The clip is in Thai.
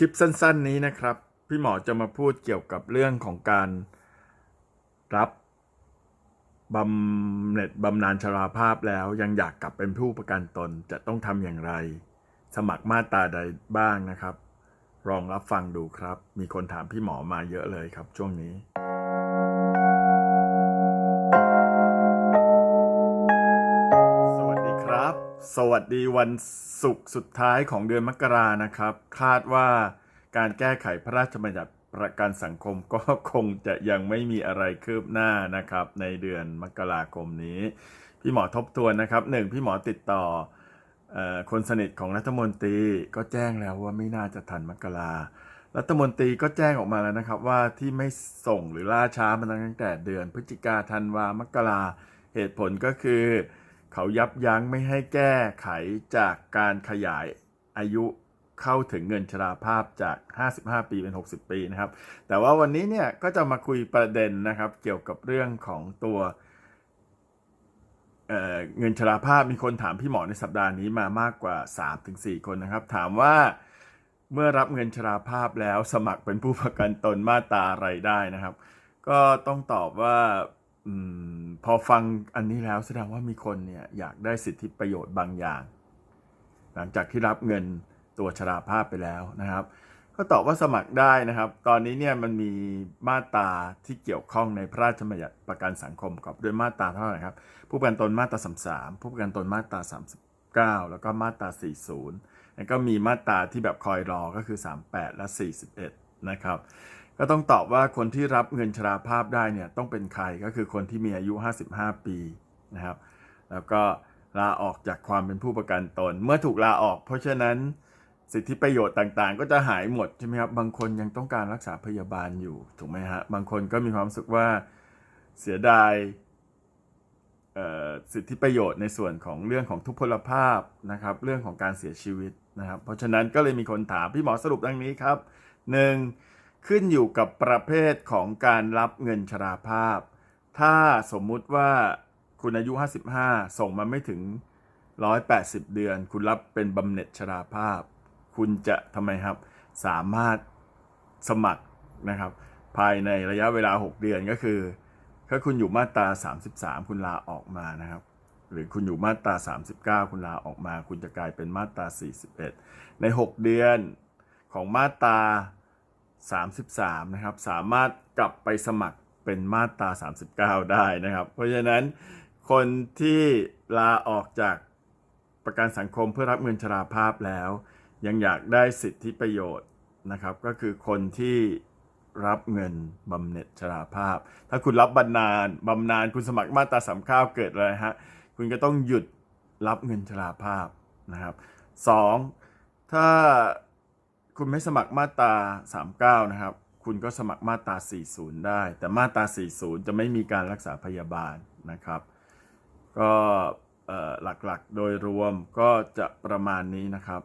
ลิปสั้นๆนี้นะครับ พี่หมอจะมาพูดเกี่ยวกับเรื่องของการรับบำเหน็จบำนาญชราภาพแล้วยังอยากกลับเป็นผู้ประกันตนจะต้องทำอย่างไร สมัครมาตราใดบ้างนะครับลองรับฟังดูครับ มีคนถามพี่หมอมาเยอะเลยครับช่วงนี้ สวัสดีวันศุกร์สุดท้ายของเดือนมกรานะครับ คาดว่าการแก้ไขพระราชบัญญัติประกันสังคมก็คงจะยังไม่มีอะไรคืบหน้านะครับ ในเดือนมกราคมนี้ พี่หมอทบทวนนะครับหนึ่งพี่หมอติดต่ออคนสนิทของรัฐมนตรีก็แจ้งแล้วว่าไม่น่าจะทันมกรารัฐมนตรีก็แจ้งออกมาแล้วนะครับ ว่าที่ไม่ส่งหรือล่าช้ามาตั้งแต่เดือนพฤศจิกาธันวามกราเหตุผลก็คือ เขายับยั้งไม่ให้แก้ไขจากการขยายอายุเข้าถึงเงินชราภาพจาก 55 ปีเป็น 60 ปีนะครับ แต่ว่าวันนี้เนี่ยก็จะมาคุยประเด็นนะครับเกี่ยวกับเรื่องของตัวเเงินชราภาพมีคนถามพี่หมอในสัปดาห์นี้มามากกว่า 3-4 คนนะครับ ถามว่าเมื่อรับเงินชราภาพแล้วสมัครเป็นผู้ประกันตนมาตราอะไรได้นะครับ ก็ต้องตอบว่า พอฟังอันนี้แล้วแสดงว่ามีคนเนี่ยอยากได้สิทธิประโยชน์บางอย่าง หลังจากที่รับเงินตัวชราภาพไปแล้วนะครับ ก็ตอบว่าสมัครได้นะครับ ตอนนี้เนี่ยมันมีมาตราที่เกี่ยวข้องในพระราชบัญญัติประกันสังคมกับด้วยมาตราเท่าไหร่ครับ ผู้ประกันตนมาตรา33ผู้ประกันตนมาตรา 39 แล้วก็มาตรา 40แล้วก็มีมาตราที่แบบคอยรอก็คือ 38 และ 41 นะครับ ก็ต้องตอบว่าคนที่รับเงินชราภาพได้เนี่ยต้องเป็นใครก็คือคนที่มีอายุ 55 ปีนะครับ แล้วก็ลาออกจากความเป็นผู้ประกันตน เมื่อถูกลาออก เพราะฉะนั้นสิทธิประโยชน์ต่างๆ ก็จะหายหมดใช่ไหมครับบางคนยังต้องการรักษาพยาบาลอยู่ถูกไหมฮะบางคนก็มีความรู้สึกว่าเสียดายสิทธิประโยชน์ในส่วนของเรื่องของทุพพลภาพนะครับ เรื่องของการเสียชีวิตนะครับ เพราะฉะนั้นก็เลยมีคนถามพี่หมอสรุปดังนี้ครับหนึ่ง ขึ้นอยู่กับประเภทของการรับเงินชราภาพ ถ้าสมมุติว่าคุณอายุ 55 ส่งมาไม่ถึง 180 เดือน คุณรับเป็นบำเหน็จชราภาพ คุณจะทำไมครับ สามารถสมัครนะครับ ภายในระยะเวลา 6 เดือนก็คือ ถ้าคุณอยู่มาตรา 33 คุณลาออกมานะครับหรือคุณอยู่มาตรา 39 คุณลาออกมา คุณจะกลายเป็นมาตรา 41 ใน 6 เดือนของมาตรา 33 นะครับ สามารถกลับไปสมัครเป็นมาตรา 39 ได้นะครับ เพราะฉะนั้นคนที่ลาออกจากประกันสังคมเพื่อรับเงินชราภาพแล้ว ยังอยากได้สิทธิประโยชน์นะครับ ก็คือคนที่รับเงินบำเหน็จชราภาพ ถ้าคุณรับบำนาญบำนาญคุณสมัครมาตราสามข้าวเกิดอะไรฮะ คุณก็ต้องหยุดรับเงินชราภาพนะครับสองถ้า คุณไม่สมัครมาตรา39 นะครับ คุณก็สมัครมาตรา 40 ได้ แต่มาตรา 40 จะไม่มีการรักษาพยาบาลนะครับ ก็หลักๆโดยรวมก็จะประมาณนี้นะครับ